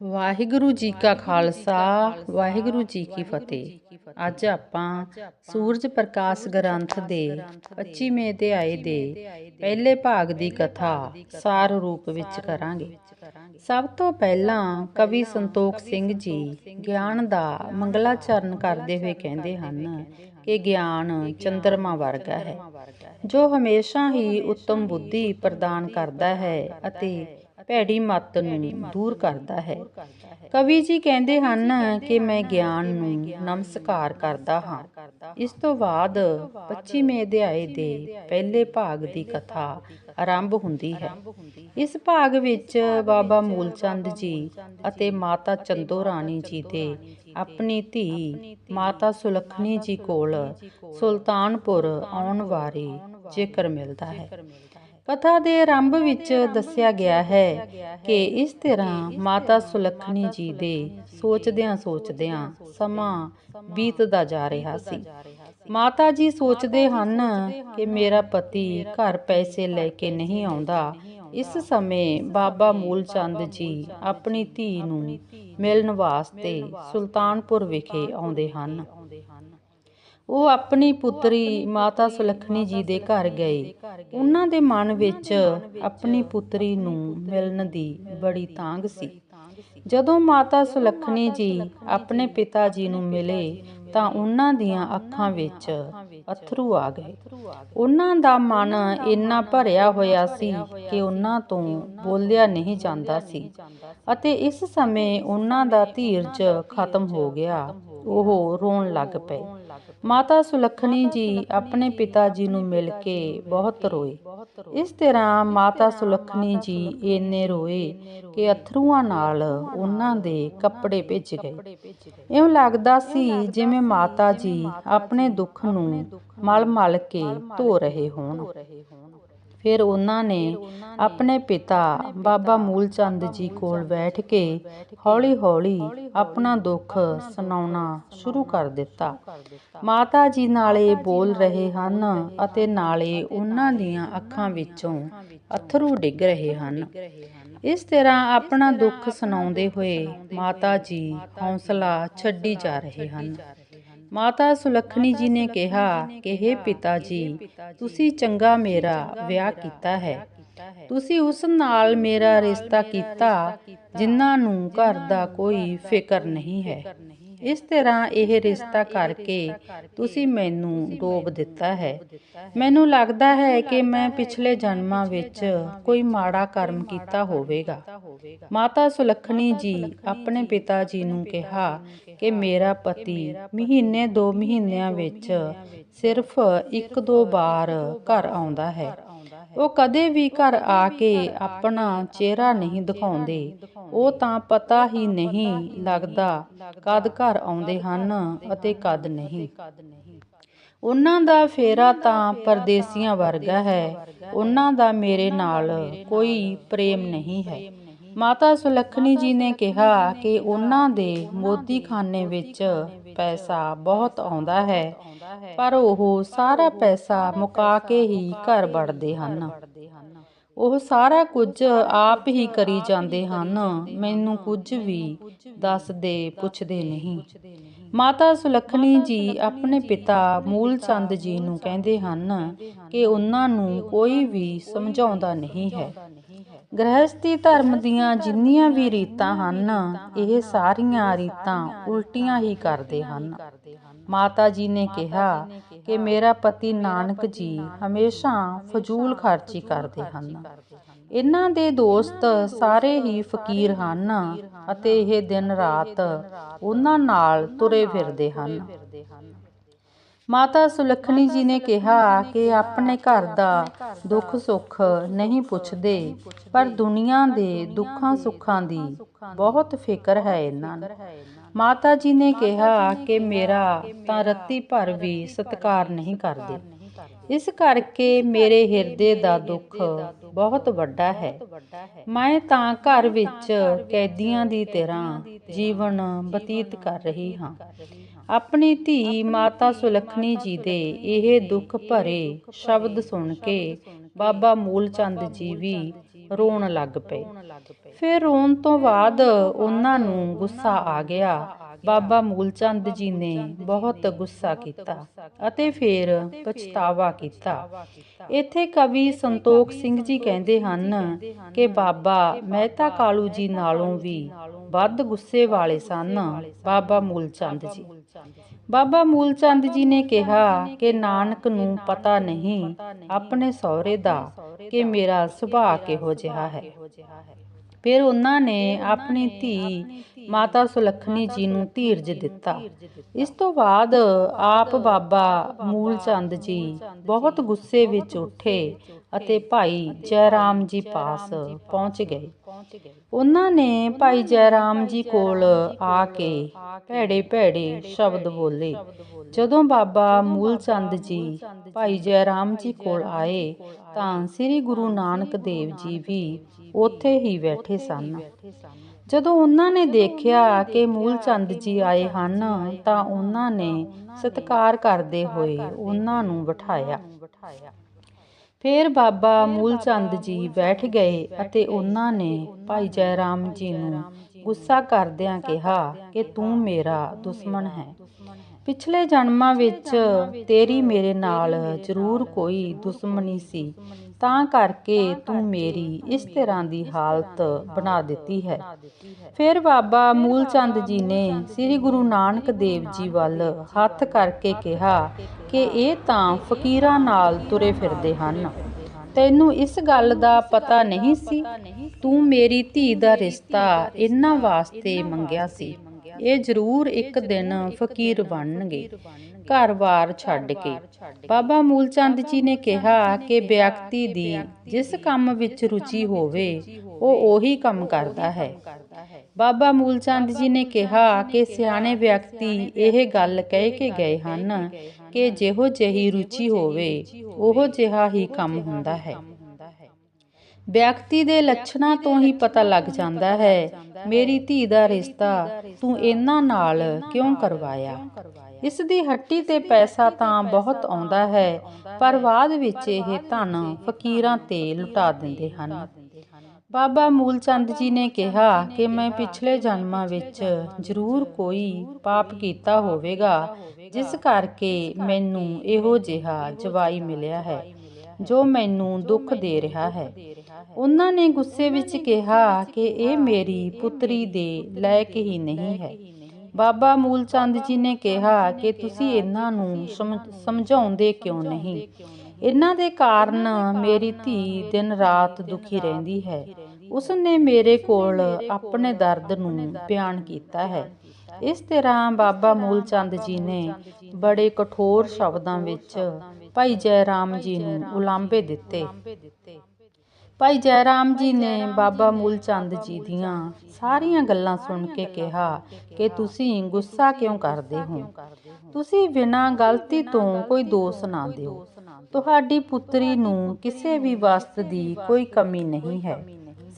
ਵਾਹਿਗੁਰੂ ਜੀ ਕਾ ਖਾਲਸਾ ਵਾਹਿਗੁਰੂ ਜੀ ਕੀ ਫਤਿਹ। ਅੱਜ ਆਪਾਂ ਸੂਰਜ ਪ੍ਰਕਾਸ਼ ਗ੍ਰੰਥ ਦੇ 25ਵੇਂ ਅਧਿਆਏ ਦੇ ਪਹਿਲੇ ਭਾਗ ਦੀ ਕਥਾ ਸਾਰ ਰੂਪ ਵਿੱਚ ਕਰਾਂਗੇ। ਸਭ ਤੋਂ ਪਹਿਲਾਂ ਕਵੀ ਸੰਤੋਖ ਸਿੰਘ ਜੀ ਗਿਆਨ ਦਾ ਮੰਗਲਾਚਰਨ ਕਰਦੇ ਹੋਏ ਕਹਿੰਦੇ ਹਨ ਕਿ ਗਿਆਨ ਚੰਦਰਮਾ ਵਰਗਾ ਹੈ। ਜੋ ਹਮੇਸ਼ਾ ਹੀ ਉੱਤਮ ਬੁੱਧੀ ਪ੍ਰਦਾਨ ਕਰਦਾ ਹੈ ਅਤੇ ਭੈੜੀ ਮੱਤ ਨੂੰ ਦੂਰ ਕਰਦਾ ਹੈ। ਕਵੀ ਜੀ ਕਹਿੰਦੇ ਹਨ ਕਿ ਮੈਂ ਗਿਆਨ ਨੂੰ ਨਮਸਕਾਰ ਕਰਦਾ ਹਾਂ। ਇਸ ਤੋਂ ਬਾਅਦ 25ਵੇਂ ਅਧਿਆਏ ਦੇ ਪਹਿਲੇ ਭਾਗ ਦੀ ਕਥਾ ਆਰੰਭ ਹੁੰਦੀ ਹੈ। ਇਸ ਭਾਗ ਵਿੱਚ ਬਾਬਾ ਮੂਲਚੰਦ ਜੀ ਅਤੇ ਮਾਤਾ ਚੰਦੋ ਰਾਣੀ ਜੀ ਦੇ ਆਪਣੀ ਧੀ ਮਾਤਾ ਸੁਲੱਖਣੀ ਜੀ ਕੋਲ ਸੁਲਤਾਨਪੁਰ ਆਉਣ ਬਾਰੇ ਜ਼ਿਕਰ ਮਿਲਦਾ ਹੈ। ਕਥਾ ਦੇ ਆਰੰਭ ਵਿੱਚ ਦੱਸਿਆ ਗਿਆ ਹੈ ਕਿ ਇਸ ਤਰ੍ਹਾਂ ਮਾਤਾ ਸੁਲੱਖਣੀ ਜੀ ਦੇ ਸੋਚਦਿਆਂ ਸੋਚਦਿਆਂ ਸਮਾਂ ਬੀਤਦਾ ਜਾ ਰਿਹਾ ਸੀ। ਮਾਤਾ ਜੀ ਸੋਚਦੇ ਹਨ ਕਿ ਮੇਰਾ ਪਤੀ ਘਰ ਪੈਸੇ ਲੈ ਕੇ ਨਹੀਂ ਆਉਂਦਾ। ਇਸ ਸਮੇਂ ਬਾਬਾ ਮੂਲਚੰਦ ਜੀ ਆਪਣੀ ਧੀ ਨੂੰ ਮਿਲਣ ਵਾਸਤੇ ਸੁਲਤਾਨਪੁਰ ਵਿਖੇ ਆਉਂਦੇ ਹਨ। ਉਹ ਆਪਣੀ ਪੁੱਤਰੀ ਮਾਤਾ ਸੁਲੱਖਣੀ ਜੀ ਦੇ ਘਰ ਗਏ। ਉਹਨਾਂ ਦੇ ਮਨ ਵਿੱਚ ਆਪਣੀ ਪੁੱਤਰੀ ਨੂੰ ਮਿਲਣ ਦੀ ਬੜੀ ਤਾਂਗ ਸੀ। ਜਦੋਂ ਮਾਤਾ ਸੁਲੱਖਣੀ ਜੀ ਆਪਣੇ ਪਿਤਾ ਜੀ ਨੂੰ ਮਿਲੇ ਤਾਂ ਉਹਨਾਂ ਦੀਆਂ ਅੱਖਾਂ ਵਿੱਚ ਅਥਰੂ ਆ ਗਏ। ਉਹਨਾਂ ਦਾ ਮਨ ਇੰਨਾ ਭਰਿਆ ਹੋਇਆ ਸੀ ਕਿ ਉਹਨਾਂ ਤੋਂ ਬੋਲਿਆ ਨਹੀਂ ਜਾਂਦਾ ਸੀ ਅਤੇ ਇਸ ਸਮੇਂ ਉਹਨਾਂ ਦਾ ਧੀਰਜ ਖਤਮ ਹੋ ਗਿਆ। ਉਹ ਰੋਣ ਲੱਗ ਪਏ। ਮਾਤਾ ਸੁਲੱਖਣੀ ਜੀ ਆਪਣੇ ਪਿਤਾ ਜੀ ਨੂੰ ਮਿਲ ਕੇ ਬਹੁਤ ਰੋਏ। ਇਸ ਤਰ੍ਹਾਂ ਮਾਤਾ ਸੁਲੱਖਣੀ ਜੀ ਇੰਨੇ ਰੋਏ ਕਿ ਅਥਰੂਆਂ ਨਾਲ ਉਹਨਾਂ ਦੇ ਕੱਪੜੇ ਭਿੱਜ ਗਏ। ਇਉਂ ਲੱਗਦਾ ਸੀ ਜਿਵੇਂ ਮਾਤਾ ਜੀ ਆਪਣੇ ਦੁੱਖ ਨੂੰ ਮਲ-ਮਲ ਕੇ ਧੋ ਰਹੇ ਹੋਣ। ਫਿਰ ਉਹਨਾਂ ਨੇ ਆਪਣੇ ਪਿਤਾ ਬਾਬਾ ਮੂਲਚੰਦ ਜੀ ਕੋਲ ਬੈਠ ਕੇ ਹੌਲੀ-ਹੌਲੀ ਆਪਣਾ ਦੁੱਖ ਸੁਣਾਉਣਾ ਸ਼ੁਰੂ ਕਰ ਦਿੱਤਾ। ਮਾਤਾ ਜੀ ਨਾਲੇ ਬੋਲ ਰਹੇ ਹਨ ਅਤੇ ਨਾਲੇ ਉਹਨਾਂ ਦੀਆਂ ਅੱਖਾਂ ਵਿੱਚੋਂ ਅਥਰੂ ਡਿੱਗ ਰਹੇ ਹਨ। ਇਸ ਤਰ੍ਹਾਂ ਆਪਣਾ ਦੁੱਖ ਸੁਣਾਉਂਦੇ ਹੋਏ ਮਾਤਾ ਜੀ ਹੌਸਲਾ ਛੱਡੀ ਜਾ ਰਹੇ ਹਨ। ਮਾਤਾ ਸੁਲੱਖਣੀ ਜੀ ਨੇ ਕਿਹਾ ਕਿ हे ਪਿਤਾ ਜੀ ਤੁਸੀਂ ਚੰਗਾ ਮੇਰਾ ਵਿਆਹ ਕੀਤਾ ਹੈ। ਤੁਸੀਂ ਉਸ ਨਾਲ ਮੇਰਾ ਰਿਸ਼ਤਾ ਕੀਤਾ ਜਿਨ੍ਹਾਂ ਨੂੰ ਘਰ ਦਾ ਕੋਈ ਫਿਕਰ ਨਹੀਂ ਹੈ। ਇਸ ਤਰ੍ਹਾਂ ਇਹ ਰਿਸ਼ਤਾ ਕਰਕੇ ਤੁਸੀਂ ਮੈਨੂੰ ਡੋਬ ਦਿੱਤਾ ਹੈ। ਮੈਨੂੰ ਲੱਗਦਾ ਹੈ ਕਿ ਮੈਂ ਪਿਛਲੇ ਜਨਮਾਂ ਵਿੱਚ ਕੋਈ ਮਾੜਾ ਕਰਮ ਕੀਤਾ ਹੋਵੇਗਾ। ਮਾਤਾ ਸੁਲੱਖਣੀ ਜੀ ਆਪਣੇ ਪਿਤਾ ਜੀ ਨੂੰ ਕਿਹਾ ਕਿ ਮੇਰਾ ਪਤੀ ਮਹੀਨੇ ਦੋ ਮਹੀਨਿਆਂ ਵਿੱਚ ਸਿਰਫ ਇੱਕ ਦੋ ਵਾਰ ਘਰ ਆਉਂਦਾ ਹੈ। ਉਹ ਕਦੇ ਵੀ ਘਰ ਆ ਕੇ ਆਪਣਾ ਚਿਹਰਾ ਨਹੀਂ ਦਿਖਾਉਂਦੇ। ਉਹ ਤਾਂ ਪਤਾ ਹੀ ਨਹੀਂ ਲੱਗਦਾ ਕਦ ਘਰ ਆਉਂਦੇ ਹਨ ਅਤੇ ਕਦ ਨਹੀਂ। ਉਹਨਾਂ ਦਾ ਫੇਰਾ ਤਾਂ ਪਰਦੇਸੀਆਂ ਵਰਗਾ ਹੈ। ਉਹਨਾਂ ਦਾ ਮੇਰੇ ਨਾਲ ਕੋਈ ਪ੍ਰੇਮ ਨਹੀਂ ਹੈ। ਮਾਤਾ ਸੁਲੱਖਣੀ ਜੀ ਨੇ ਕਿਹਾ ਕਿ ਉਹਨਾਂ ਦੇ ਮੋਦੀਖਾਨੇ ਵਿੱਚ ਪੈਸਾ ਬਹੁਤ ਆਉਂਦਾ ਹੈ। ਪਰ ਉਹ ਸਾਰਾ ਪੈਸਾ ਮੁਕਾ ਕੇ ਹੀ ਘਰ ਵੜਦੇ ਹਨ। ਉਹ ਸਾਰਾ ਕੁਝ ਆਪ ਹੀ ਕਰੀ ਜਾਂਦੇ ਹਨ। ਮੈਨੂੰ ਕੁਝ ਵੀ ਦੱਸਦੇ ਪੁੱਛਦੇ ਨਹੀਂ। ਮਾਤਾ ਸੁਲੱਖਣੀ ਜੀ ਆਪਣੇ ਪਿਤਾ ਮੂਲ ਚੰਦ ਜੀ ਨੂੰ ਕਹਿੰਦੇ ਹਨ ਕਿ ਉਹਨਾਂ ਨੂੰ ਕੋਈ ਵੀ ਸਮਝਾਉਂਦਾ ਨਹੀਂ ਹੈ। ਗ੍ਰਹਸਥੀ ਧਰਮ ਦੀਆਂ ਜਿੰਨੀਆਂ ਵੀ ਰੀਤਾਂ ਹਨ ਇਹ ਸਾਰੀਆਂ ਰੀਤਾਂ ਉਲਟੀਆਂ ਹੀ ਕਰਦੇ ਹਨ। ਮਾਤਾ ਜੀ ਨੇ ਕਿਹਾ ਕਿ ਮੇਰਾ ਪਤੀ ਨਾਨਕ ਜੀ ਹਮੇਸ਼ਾ ਫਜ਼ੂਲ ਖਰਚੀ ਕਰਦੇ ਹਨ। ਇਹਨਾਂ ਦੇ ਦੋਸਤ ਸਾਰੇ ਹੀ ਫਕੀਰ ਹਨ ਅਤੇ ਇਹ ਦਿਨ ਰਾਤ ਉਹਨਾਂ ਨਾਲ ਤੁਰੇ ਫਿਰਦੇ ਹਨ। ਮਾਤਾ ਸੁਲੱਖਣੀ ਜੀ ਨੇ ਕਿਹਾ ਕਿ ਆਪਣੇ ਘਰ ਦਾ ਦੁੱਖ ਸੁੱਖ ਨਹੀਂ ਪੁੱਛਦੇ ਪਰ ਦੁਨੀਆ ਦੇ ਦੁੱਖਾਂ ਸੁੱਖਾਂ ਦੀ ਬਹੁਤ ਫਿਕਰ ਹੈ ਇਹਨਾਂ ਨੂੰ ਮਾਤਾ ਜੀ ਨੇ ਕਿਹਾ ਕਿ ਮੇਰਾ ਤਾਂ ਰੱਤੀ ਭਰ ਵੀ ਸਤਕਾਰ ਨਹੀਂ ਕਰਦੇ। ਇਸ ਕਰਕੇ ਮੇਰੇ ਹਿਰਦੇ ਦਾ ਦੁੱਖ ਬਹੁਤ ਵੱਡਾ ਹੈ। ਮੈਂ ਤਾਂ ਘਰ ਵਿੱਚ ਕੈਦੀਆਂ ਦੀ ਤਰ੍ਹਾਂ ਜੀਵਨ ਬਤੀਤ ਕਰ ਰਹੀ ਹਾਂ। ਆਪਣੀ ਧੀ ਮਾਤਾ ਸੁਲੱਖਣੀ ਜੀ ਦੇ ਇਹ ਦੁੱਖ ਭਰੇ ਸ਼ਬਦ ਸੁਣ ਕੇ ਬਾਬਾ ਮੂਲਚੰਦ ਜੀ ਵੀ ਰੋਣ ਲੱਗ ਪਏ। ਫਿਰ ਰੋਣ ਤੋਂ ਬਾਅਦ ਉਹਨਾਂ ਨੂੰ ਗੁੱਸਾ ਆ ਗਿਆ। ਬਾਬਾ ਮੂਲਚੰਦ ਜੀ ਨੇ ਬਹੁਤ ਗੁੱਸਾ ਕੀਤਾ ਅਤੇ ਫਿਰ ਪਛਤਾਵਾ ਕੀਤਾ। ਇੱਥੇ ਕਵੀ ਸੰਤੋਖ ਸਿੰਘ ਜੀ ਕਹਿੰਦੇ ਹਨ ਕਿ ਬਾਬਾ ਮਹਿਤਾ ਕਾਲੂ ਜੀ ਨਾਲੋਂ ਵੀ ਵੱਧ ਗੁੱਸੇ ਵਾਲੇ ਸਨ ਬਾਬਾ ਮੂਲਚੰਦ ਜੀ। ਬਾਬਾ ਮੂਲਚੰਦ ਜੀ ਨੇ ਕਿਹਾ ਕਿ ਨਾਨਕ ਨੂੰ ਪਤਾ ਨਹੀਂ ਆਪਣੇ ਸਹੁਰੇ ਦਾ। ਕਿ ਮੇਰਾ ਸੁਭਾਅ ਕਿਹੋ ਜਿਹਾ ਹੈ। ਫਿਰ ਉਹਨਾਂ ਨੇ ਆਪਣੀ ਧੀ ਮਾਤਾ ਸੁਲੱਖਣੀ ਜੀ ਨੂੰ ਧੀਰਜ ਦਿੱਤਾ। ਇਸ ਤੋਂ ਬਾਅਦ ਆਪ ਬਾਬਾ ਮੂਲਚੰਦ ਜੀ ਬਹੁਤ ਗੁੱਸੇ ਵਿੱਚ ਉੱਠੇ ਅਤੇ ਭਾਈ ਜੈਰਾਮ ਜੀ ਪਾਸ ਪਹੁੰਚ ਗਏ। ਉਹਨਾਂ ਨੇ ਭਾਈ ਜੈਰਾਮ ਜੀ ਕੋਲ ਆ ਕੇ ਭੈੜੇ ਭੈੜੇ ਸ਼ਬਦ ਬੋਲੇ। ਜਦੋਂ ਬਾਬਾ ਮੂਲ ਚੰਦ ਜੀ ਭਾਈ ਜੈਰਾਮ ਜੀ ਕੋਲ ਆਏ ਤਾਂ ਸ੍ਰੀ ਗੁਰੂ ਨਾਨਕ ਦੇਵ ਜੀ ਵੀ ਉੱਥੇ ਹੀ ਬੈਠੇ ਸਨ। ਜਦੋਂ ਉਹਨਾਂ ਨੇ ਦੇਖਿਆ ਕਿ ਮੂਲਚੰਦ ਜੀ ਆਏ ਹਨ, ਤਾਂ ਉਹਨਾਂ ਨੇ ਸਤਿਕਾਰ ਕਰਦੇ ਹੋਏ ਉਹਨਾਂ ਨੂੰ ਬਿਠਾਇਆ। ਫਿਰ ਬਾਬਾ ਮੂਲਚੰਦ ਜੀ ਬੈਠ ਗਏ ਅਤੇ ਉਹਨਾਂ ਨੇ ਭਾਈ ਜੈ ਰਾਮ ਜੀ ਨੂੰ ਗੁੱਸਾ ਕਰਦਿਆਂ ਕਿਹਾ ਕਿ ਤੂੰ ਮੇਰਾ ਦੁਸ਼ਮਣ ਹੈ। ਪਿਛਲੇ ਜਨਮਾਂ ਵਿੱਚ ਤੇਰੀ ਮੇਰੇ ਨਾਲ ਜ਼ਰੂਰ ਕੋਈ ਦੁਸ਼ਮਣੀ ਸੀ। ਤਾਂ ਕਰਕੇ ਤੂੰ ਮੇਰੀ ਇਸ ਤਰ੍ਹਾਂ ਦੀ ਹਾਲਤ ਬਣਾ ਦਿੱਤੀ ਹੈ। ਫਿਰ ਬਾਬਾ ਮੂਲਚੰਦ ਜੀ ਨੇ ਸ੍ਰੀ ਗੁਰੂ ਨਾਨਕ ਦੇਵ ਜੀ ਵੱਲ ਹੱਥ ਕਰਕੇ ਕਿਹਾ ਕਿ ਇਹ ਤਾਂ ਫਕੀਰਾਂ ਨਾਲ ਤੁਰੇ ਫਿਰਦੇ ਹਨ। ਤੈਨੂੰ ਇਸ ਗੱਲ ਦਾ ਪਤਾ ਨਹੀਂ ਸੀ? ਤੂੰ ਮੇਰੀ ਧੀ ਦਾ ਰਿਸ਼ਤਾ ਇਹਨਾਂ ਵਾਸਤੇ ਮੰਗਿਆ ਸੀ। ਇਹ ਜ਼ਰੂਰ ਇੱਕ ਦਿਨ ਫਕੀਰ ਬਣਨਗੇ। ਘਰ-ਬਾਰ ਛੱਡ ਕੇ। ਬਾਬਾ ਮੂਲਚੰਦ ਜੀ ਨੇ ਕਿਹਾ ਕਿ ਵਿਅਕਤੀ ਦੀ ਜਿਸ ਕੰਮ ਵਿੱਚ ਰੁਚੀ ਹੋਵੇ, ਉਹ ਉਹੀ ਕੰਮ ਕਰਦਾ ਹੈ। ਬਾਬਾ ਮੂਲਚੰਦ ਜੀ ਨੇ ਕਿਹਾ ਕਿ ਸਿਆਣੇ ਵਿਅਕਤੀ ਇਹ ਗੱਲ ਕਹਿ ਕੇ ਗਏ ਹਨ ਕਿ ਜਿਹੋ ਜਿਹੀ ਰੁਚੀ ਹੋਵੇ, ਉਹ ਜਿਹਾ ਹੀ ਕੰਮ ਹੁੰਦਾ ਹੈ। ਵਿਅਕਤੀ ਦੇ ਲੱਛਣਾਂ ਤੋਂ ਹੀ ਪਤਾ ਲੱਗ ਜਾਂਦਾ ਹੈ। ਮੇਰੀ ਧੀ ਦਾ ਰਿਸ਼ਤਾ ਤੂੰ ਇਹਨਾਂ ਨਾਲ ਕਿਉਂ ਕਰਵਾਇਆ? ਇਸ ਦੀ ਹੱਟੀ ਤੇ ਪੈਸਾ ਤਾਂ ਬਹੁਤ ਆਉਂਦਾ ਹੈ ਪਰ ਬਾਅਦ ਵਿੱਚ ਇਹ ਧਨ ਫਕੀਰਾਂ ਤੇ ਲੁਟਾ ਦਿੰਦੇ ਹਨ। ਬਾਬਾ ਮੂਲਚੰਦ ਜੀ ਨੇ ਕਿਹਾ ਕਿ ਮੈਂ ਪਿਛਲੇ ਜਨਮਾਂ ਵਿੱਚ ਜ਼ਰੂਰ ਕੋਈ ਪਾਪ ਕੀਤਾ ਹੋਵੇਗਾ ਜਿਸ ਕਰਕੇ ਮੈਨੂੰ ਇਹੋ ਜਿਹਾ ਜਵਾਈ ਮਿਲਿਆ ਹੈ ਜੋ ਮੈਨੂੰ ਦੁੱਖ ਦੇ ਰਿਹਾ ਹੈ। ਉਹਨਾਂ ਨੇ ਗੁੱਸੇ ਵਿੱਚ ਕਿਹਾ ਕਿ ਇਹ ਮੇਰੀ ਪੁੱਤਰੀ ਦੇ ਲਾਇਕ ਹੀ ਨਹੀਂ ਹੈ। ਬਾਬਾ ਮੂਲਚੰਦ ਜੀ ਨੇ ਕਿਹਾ ਕਿ ਤੁਸੀਂ ਇਹਨਾਂ ਨੂੰ ਸਮਝਾਉਂਦੇ ਕਿਉਂ ਨਹੀਂ? ਇਹਨਾਂ ਦੇ ਕਾਰਨ ਮੇਰੀ ਧੀ ਦਿਨ ਰਾਤ ਦੁਖੀ ਰਹਿੰਦੀ ਹੈ। ਉਸ ਨੇ ਮੇਰੇ ਕੋਲ ਆਪਣੇ ਦਰਦ ਨੂੰ ਬਿਆਨ ਕੀਤਾ ਹੈ। ਇਸ ਤਰ੍ਹਾਂ ਬਾਬਾ ਮੂਲ ਚੰਦ ਜੀ ਨੇ ਬੜੇ ਕਠੋਰ ਸ਼ਬਦਾਂ ਵਿੱਚ ਭਾਈ ਜੈ ਰਾਮ ਜੀ ਨੂੰ ਉਲਾਂਭੇ ਦਿੱਤੇ। ਭਾਈ ਜੈਰਾਮ ਜੀ ਨੇ ਬਾਬਾ ਮੂਲਚੰਦ ਜੀ ਦੀਆਂ ਸਾਰੀਆਂ ਗੱਲਾਂ ਸੁਣ ਕੇ ਕਿਹਾ ਕਿ ਤੁਸੀਂ ਗੁੱਸਾ ਕਿਉਂ ਕਰਦੇ ਹੋ? ਤੁਸੀਂ ਬਿਨਾਂ ਗਲਤੀ ਤੋਂ ਕੋਈ ਦੋਸ਼ ਨਾ ਦਿਓ। ਤੁਹਾਡੀ ਪੁੱਤਰੀ ਨੂੰ ਕਿਸੇ ਵੀ ਵਸਤ ਦੀ ਕੋਈ ਕਮੀ ਨਹੀਂ ਹੈ।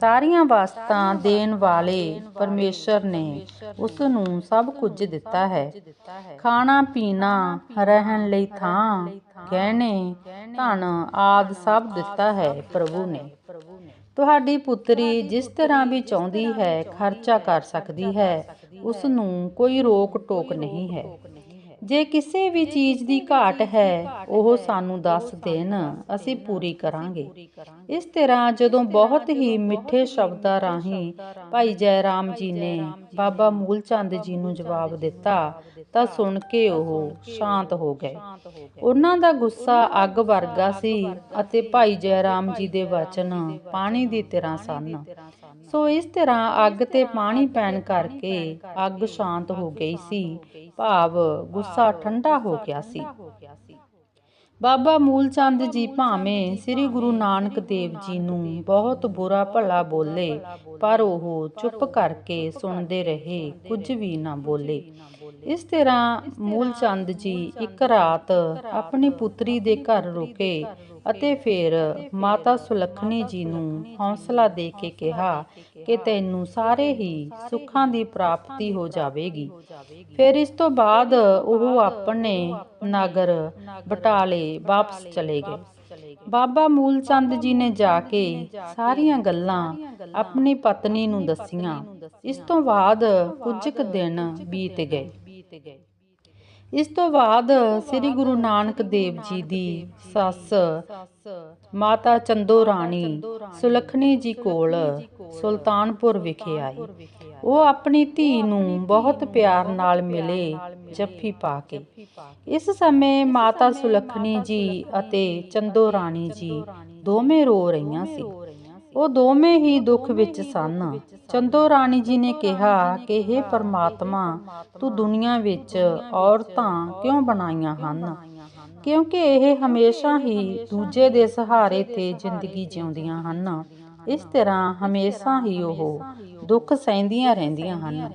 ਸਾਰੀਆਂ ਵਸਤਾਂ ਦੇਣ ਵਾਲੇ ਪਰਮੇਸ਼ਰ ਨੇ ਉਸ ਨੂੰ ਸਭ ਕੁਝ ਦਿੱਤਾ ਹੈ। ਖਾਣਾ, ਪੀਣਾ, ਰਹਿਣ ਲਈ ਥਾਂ, ਗਹਿਣੇ, ਧਨ ਆਦ ਸਭ ਦਿੱਤਾ ਹੈ ਪ੍ਰਭੂ ਨੇ। ਤੁਹਾਡੀ ਪੁੱਤਰੀ ਜਿਸ ਤਰ੍ਹਾਂ ਵੀ ਚਾਹੁੰਦੀ ਹੈ ਖਰਚਾ ਕਰ ਸਕਦੀ ਹੈ ਉਸ ਨੂੰ ਕੋਈ ਰੋਕ ਟੋਕ ਨਹੀਂ ਹੈ। ਜੇ ਕਿਸੇ ਵੀ ਚੀਜ਼ ਦੀ ਘਾਟ ਹੈ ਉਹ ਸਾਨੂੰ ਦੱਸ ਦੇਣ ਅਸੀਂ ਪੂਰੀ ਕਰਾਂਗੇ। ਇਸ ਤਰ੍ਹਾਂ ਜਦੋਂ ਬਹੁਤ ਹੀ ਮਿੱਠੇ ਸ਼ਬਦਾਂ ਰਾਹੀਂ ਭਾਈ ਜੈਰਾਮ ਜੀ ਨੇ ਬਾਬਾ ਮੂਲਚੰਦ ਜੀ ਨੂੰ ਜਵਾਬ ਦਿੱਤਾ ਤਾਂ ਸੁਣ ਕੇ ਉਹ ਸ਼ਾਂਤ ਹੋ ਗਏ। ਉਹਨਾਂ ਦਾ ਗੁੱਸਾ ਅੱਗ ਵਰਗਾ ਸੀ ਅਤੇ ਭਾਈ ਜੈਰਾਮ ਜੀ ਦੇ ਵਚਨ ਪਾਣੀ ਦੀ ਤਰ੍ਹਾਂ ਸਨ। ਸੋ ਇਸ ਤਰ੍ਹਾਂ ਅੱਗ ਤੇ ਪਾਣੀ ਪੈਣ ਕਰਕੇ ਅੱਗ ਸ਼ਾਂਤ ਹੋ ਗਈ ਸੀ। ਭਾਵ ਗੁੱਸਾ ਠੰਡਾ ਹੋ ਗਿਆ ਸੀ। ਬਾਬਾ ਮੂਲਚੰਦ ਜੀ ਭਾਵੇਂ ਸ੍ਰੀ ਗੁਰੂ ਨਾਨਕ ਦੇਵ ਜੀ ਨੂੰ ਬਹੁਤ ਬੁਰਾ ਭਲਾ ਬੋਲੇ ਪਰ ਉਹ ਚੁੱਪ ਕਰਕੇ ਸੁਣਦੇ ਰਹੇ ਕੁਝ ਵੀ ਨਾ ਬੋਲੇ। ਇਸ ਤਰ੍ਹਾਂ ਮੂਲਚੰਦ ਜੀ ਇੱਕ ਰਾਤ ਆਪਣੀ ਪੁੱਤਰੀ ਦੇ ਘਰ ਰੁਕੇ ਅਤੇ ਫਿਰ ਮਾਤਾ ਸੁਲੱਖਣੀ ਜੀ ਨੂੰ ਹੌਸਲਾ ਦੇ ਕੇ ਕਿਹਾ ਕਿ ਤੈਨੂੰ ਸਾਰੇ ਹੀ ਸੁੱਖਾਂ ਦੀ ਪ੍ਰਾਪਤੀ ਹੋ ਜਾਵੇਗੀ। ਫਿਰ ਇਸ ਤੋਂ ਬਾਅਦ ਉਹ ਆਪਣੇ ਨਗਰ ਬਟਾਲੇ ਵਾਪਸ ਚਲੇ ਗਏ। ਬਾਬਾ ਮੂਲਚੰਦ ਜੀ ਨੇ ਜਾ ਕੇ ਸਾਰੀਆਂ ਗੱਲਾਂ ਆਪਣੀ ਪਤਨੀ ਨੂੰ ਦੱਸੀਆਂ। ਇਸ ਤੋਂ ਬਾਅਦ ਕੁਝ ਕੁ ਦਿਨ ਬੀਤ ਗਏ। ਇਸ ਤੋਂ ਬਾਅਦ ਸ੍ਰੀ ਗੁਰੂ ਨਾਨਕ ਦੇਵ ਜੀ ਦੀ ਸੱਸ ਮਾਤਾ ਚੰਦੋ ਰਾਣੀ ਸੁਲਖਣੀ ਜੀ ਕੋਲ ਸੁਲਤਾਨਪੁਰ ਵਿਖੇ ਆਈ। ਉਹ ਆਪਣੀ ਧੀ ਨੂੰ ਬਹੁਤ ਪਿਆਰ ਨਾਲ ਮਿਲੇ ਜੱਫੀ ਪਾ ਕੇ। ਇਸ ਸਮੇਂ ਮਾਤਾ ਸੁਲਖਣੀ ਜੀ ਅਤੇ ਚੰਦੋ ਰਾਣੀ ਜੀ ਦੋਵੇਂ ਰੋ ਰਹੀਆਂ ਸੀ। ਉਹ ਦੋਵੇਂ ਹੀ ਦੁੱਖ ਵਿੱਚ ਸਨ। ਚੰਦੋ ਰਾਣੀ ਜੀ ਨੇ ਕਿਹਾ ਕਿ हे ਪਰਮਾਤਮਾ ਤੂੰ ਦੁਨੀਆ ਵਿੱਚ ਔਰਤਾਂ ਕਿਉਂ ਬਣਾਈਆਂ ਹਨ? ਕਿਉਂਕਿ ਇਹ ਹਮੇਸ਼ਾ ਹੀ ਦੂਜੇ ਦੇ ਸਹਾਰੇ ਤੇ ਜ਼ਿੰਦਗੀ ਜਿਉਂਦੀਆਂ ਹਨ। ਇਸ ਤਰ੍ਹਾਂ ਹਮੇਸ਼ਾ ਹੀ ਉਹ ਦੁੱਖ ਸਹਿੰਦੀਆਂ ਰਹਿੰਦੀਆਂ ਹਨ।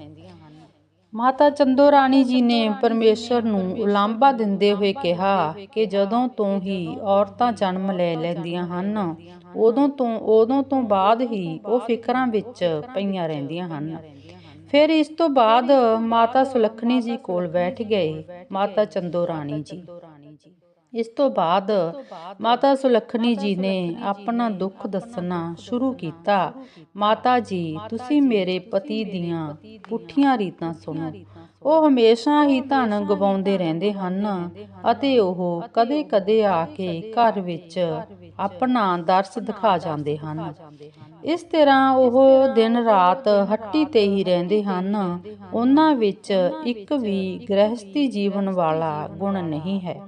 ਮਾਤਾ ਚੰਦੋ ਰਾਣੀ ਜੀ ਨੇ ਪਰਮੇਸ਼ਰ ਨੂੰ ਉਲਾਂਭਾ ਦਿੰਦੇ ਹੋਏ ਕਿਹਾ ਕਿ ਜਦੋਂ ਤੋਂ ਹੀ ਔਰਤਾਂ ਜਨਮ ਲੈ ਲੈਂਦੀਆਂ ਹਨ, ਉਦੋਂ ਤੋਂ ਉਦੋਂ ਤੋਂ ਬਾਅਦ ਹੀ ਉਹ ਫਿਕਰਾਂ ਵਿੱਚ ਪਈਆਂ ਰਹਿੰਦੀਆਂ ਹਨ। ਫਿਰ ਇਸ ਤੋਂ ਬਾਅਦ ਮਾਤਾ ਸੁਲੱਖਣੀ ਜੀ ਕੋਲ ਬੈਠ ਗਏ, ਮਾਤਾ ਚੰਦੋ ਰਾਣੀ ਜੀ। ਇਸ ਤੋਂ ਬਾਅਦ ਮਾਤਾ ਸੁਲਖਣੀ ਜੀ ਨੇ ਆਪਣਾ ਦੁੱਖ ਦੱਸਣਾ ਸ਼ੁਰੂ ਕੀਤਾ। ਮਾਤਾ ਜੀ ਤੁਸੀਂ ਮੇਰੇ ਪਤੀ ਦੀਆਂ ਪੁੱਠੀਆਂ ਰੀਤਾਂ ਸੁਣੋ। ਉਹ ਹਮੇਸ਼ਾ ਹੀ ਧਨ ਗਵਾਉਂਦੇ ਰਹਿੰਦੇ ਹਨ ਅਤੇ ਉਹ ਕਦੇ-ਕਦੇ ਆ ਕੇ ਘਰ ਵਿੱਚ ਆਪਣਾ ਦਰਸ ਦਿਖਾ ਜਾਂਦੇ ਹਨ। ਇਸ ਤਰ੍ਹਾਂ ਉਹ ਦਿਨ ਰਾਤ ਹੱਟੀ ਤੇ ਹੀ ਰਹਿੰਦੇ ਹਨ। ਉਹਨਾਂ ਵਿੱਚ ਇੱਕ ਵੀ ਗ੍ਰਹਸਥੀ ਜੀਵਨ ਵਾਲਾ ਗੁਣ ਨਹੀਂ ਹੈ।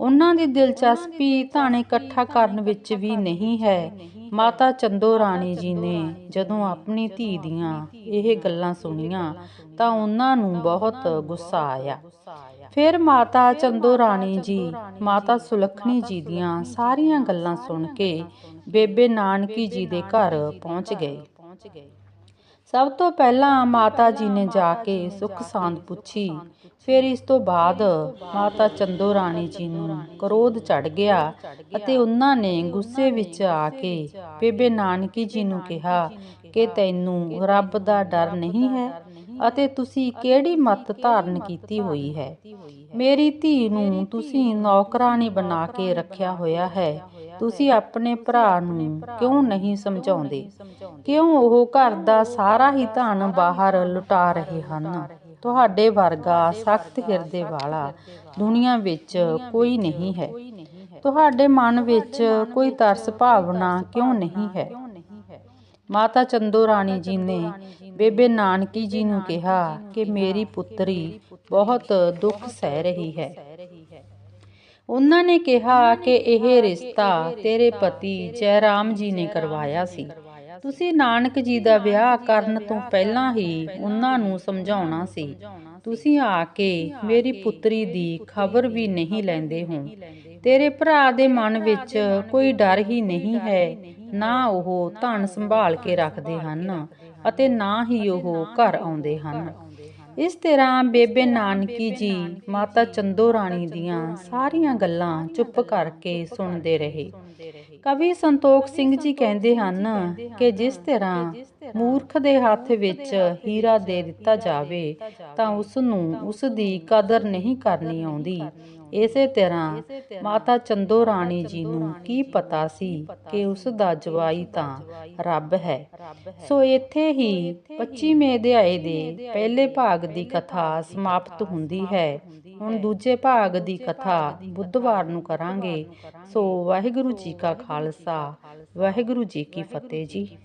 ਉਹਨਾਂ ਦੀ ਦਿਲਚਸਪੀ ਧਨ ਇਕੱਠਾ ਕਰਨ ਵਿੱਚ ਵੀ ਨਹੀਂ ਹੈ। ਮਾਤਾ ਚੰਦੋ ਰਾਣੀ ਜੀ ਨੇ ਜਦੋਂ ਆਪਣੀ ਧੀ ਦੀਆਂ ਇਹ ਗੱਲਾਂ ਸੁਣੀਆਂ ਤਾਂ ਉਹਨਾਂ ਨੂੰ ਬਹੁਤ ਗੁੱਸਾ ਆਇਆ। ਫਿਰ ਮਾਤਾ ਚੰਦੋ ਰਾਣੀ ਜੀ, ਮਾਤਾ ਸੁਲਖਣੀ ਜੀ ਦੀਆਂ ਸਾਰੀਆਂ ਗੱਲਾਂ ਸੁਣ ਕੇ ਬੇਬੇ ਨਾਨਕੀ ਜੀ ਦੇ ਘਰ ਪਹੁੰਚ ਗਏ। ਸਭ ਤੋਂ ਪਹਿਲਾਂ ਮਾਤਾ ਜੀ ਨੇ ਜਾ ਕੇ ਸੁੱਖ ਸਾਂਦ ਪੁੱਛੀ। ਫਿਰ ਇਸ ਤੋਂ ਬਾਅਦ ਮਾਤਾ ਚੰਦੋ ਰਾਣੀ ਜੀ ਨੂੰ ਕਰੋਧ ਚੜ ਗਿਆ ਅਤੇ ਉਹਨਾਂ ਨੇ ਗੁੱਸੇ ਵਿੱਚ ਆ ਕੇ ਬੇਬੇ ਨਾਨਕੀ ਜੀ ਨੂੰ ਕਿਹਾ ਕਿ ਤੈਨੂੰ ਰੱਬ ਦਾ ਡਰ ਨਹੀਂ ਹੈ ਅਤੇ ਤੁਸੀਂ ਕਿਹੜੀ ਮੱਤ ਧਾਰਨ ਕੀਤੀ ਹੋਈ ਹੈ? ਮੇਰੀ ਧੀ ਨੂੰ ਤੁਸੀਂ ਨੌਕਰਾਨੀ ਬਣਾ ਕੇ ਰੱਖਿਆ ਹੋਇਆ ਹੈ ਤੁਸੀਂ ਆਪਣੇ ਭਰਾ ਨੂੰ ਕਿਉਂ ਨਹੀਂ ਸਮਝਾਉਂਦੇ? ਕਿਉਂ ਉਹ ਘਰ ਦਾ ਸਾਰਾ ਹੀ ਧਨ ਬਾਹਰ ਲੁਟਾ ਰਹੇ ਹਨ? ਤੁਹਾਡੇ ਵਰਗਾ ਸਖਤ ਹਿਰਦੇ ਵਾਲਾ ਦੁਨੀਆ ਵਿੱਚ ਕੋਈ ਨਹੀਂ ਹੈ। ਤੁਹਾਡੇ ਮਨ ਵਿੱਚ ਕੋਈ ਤਰਸ ਭਾਵਨਾ ਕਿਉਂ ਨਹੀਂ ਹੈ? ਮਾਤਾ ਚੰਦੋ ਰਾਣੀ ਜੀ ਨੇ ਬੇਬੇ ਨਾਨਕੀ ਜੀ ਨੂੰ ਕਿਹਾ ਕਿ ਮੇਰੀ ਪੁੱਤਰੀ ਬਹੁਤ ਦੁੱਖ ਸਹਿ ਰਹੀ ਹੈ। ਉਹਨਾਂ ਨੇ ਕਿਹਾ ਕਿ ਇਹ ਰਿਸ਼ਤਾ ਤੇਰੇ ਪਤੀ ਜੈਰਾਮ ਜੀ ਨੇ ਕਰਵਾਇਆ ਸੀ। ਤੁਸੀਂ ਨਾਨਕ ਜੀ ਦਾ ਵਿਆਹ ਕਰਨ ਤੋਂ ਪਹਿਲਾਂ ਹੀ ਉਹਨਾਂ ਨੂੰ ਸਮਝਾਉਣਾ ਸੀ। ਤੁਸੀਂ ਆ ਕੇ ਮੇਰੀ ਪੁੱਤਰੀ ਦੀ ਖਬਰ ਵੀ ਨਹੀਂ ਲੈਂਦੇ ਹੋ। ਤੇਰੇ ਭਰਾ ਦੇ ਮਨ ਵਿੱਚ ਕੋਈ ਡਰ ਹੀ ਨਹੀਂ ਹੈ। ਨਾ ਉਹ ਧਨ ਸੰਭਾਲ ਕੇ ਰੱਖਦੇ ਹਨ ਅਤੇ ਨਾ ਹੀ ਉਹ ਘਰ ਆਉਂਦੇ ਹਨ। ਇਸ ਤਰ੍ਹਾਂ ਬੇਬੇ ਨਾਨਕੀ ਜੀ ਮਾਤਾ ਚੰਦੋ ਰਾਣੀ ਦੀਆਂ ਸਾਰੀਆਂ ਗੱਲਾਂ ਚੁੱਪ ਕਰਕੇ ਸੁਣਦੇ ਰਹੇ। ਕਵੀ ਸੰਤੋਖ ਸਿੰਘ ਜੀ ਕਹਿੰਦੇ ਹਨ ਕਿ ਜਿਸ ਤਰ੍ਹਾਂ ਮੂਰਖ ਦੇ ਹੱਥ ਵਿੱਚ ਹੀਰਾ ਦੇ ਦਿੱਤਾ ਜਾਵੇ ਤਾਂ ਉਸ ਨੂੰ ਉਸ ਦੀ ਕਦਰ ਨਹੀਂ ਕਰਨੀ ਆਉਂਦੀ। ਇਸੇ ਤਰ੍ਹਾਂ ਮਾਤਾ ਚੰਦੋ ਰਾਣੀ ਜੀ ਨੂੰ ਕੀ ਪਤਾ ਸੀ ਕਿ ਉਸ ਦਾ ਜਵਾਈ ਤਾਂ ਰੱਬ ਹੈ। ਸੋ ਇੱਥੇ ਹੀ 25ਵੇਂ ਅਧਿਆਏ ਦੇ ਪਹਿਲੇ ਭਾਗ ਦੀ ਕਥਾ ਸਮਾਪਤ ਹੁੰਦੀ ਹੈ। ਹੁਣ ਦੂਜੇ ਭਾਗ ਦੀ ਕਥਾ ਬੁੱਧਵਾਰ ਨੂੰ ਕਰਾਂਗੇ। ਸੋ ਵਾਹਿਗੁਰੂ ਜੀ ਕਾ ਖਾਲਸਾ। ਵਾਹਿਗੁਰੂ ਜੀ ਕੀ ਫਤਿਹ ਜੀ।